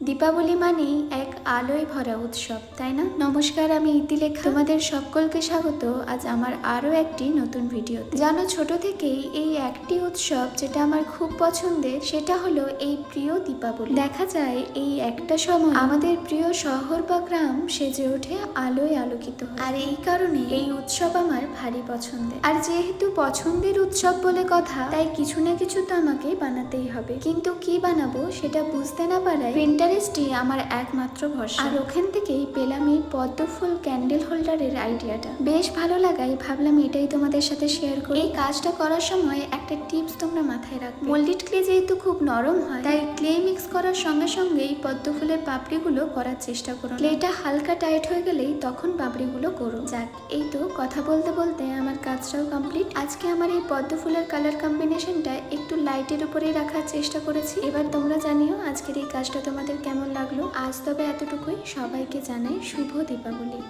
দীপাবলি মানেই এক আলোয় ভরা উৎসব, তাই না? নমস্কার, আমি ইতিলেখা তোমাদের সকলকে স্বাগত। আজ আমার আরও একটি নতুন ভিডিও জানো, ছোট থেকেই এই একটি উৎসব যেটা আমার খুব পছন্দের, সেটা হলো এই প্রিয় দীপাবলি। দেখা যায়, এই একটা সময় আমাদের প্রিয় শহর বা গ্রাম সেজে ওঠে আলোয় আলোকিত। আর এই কারণে এই উৎসব আমার ভারী পছন্দের। আর যেহেতু পছন্দের উৎসব বলে কথা, তাই কিছু না কিছু তো আমাকে বানাতেই হবে। কিন্তু কি বানাবো সেটা বুঝতে না পারায় প্রিন্টারেস্টই আমার একমাত্র ভরসা। আর ওখান থেকেই পেলাম এই পদ্ম ফুল ক্যান্ডেল হোল্ডারের আইডিয়াটা। বেশ ভালো লাগাই ভাবলাম এটাই তোমাদের সাথে শেয়ার করি। এই কাজটা করার সময় একটা টিপস তোমরা মাথায় রাখবে। মোল্ডেড ক্লে যেহেতু খুব নরম হয় তাই ক্লে মিক্স করার সঙ্গে সঙ্গেই পদ্ম ফুলের পাপড়িগুলো করার চেষ্টা করো ক্লেটা হালকা টাইট হয়ে গেলেই তখন পাপড়িগুলো করো যাক এই তো কথা বলতে বলতে আমার কাজটাও কমপ্লিট আজকে আমার এই পদ্ম ফুলের কালার কম্বিনেশনটা একটু লাইটের উপরেই রাখার চেষ্টা করেছি। এবার তোমরা জানিও আজকের এই কাজটা তোমাদের কেমন লাগল। আজ তবে এতটুকুই। সবাইকে জানাই শুভ দীপাবলি।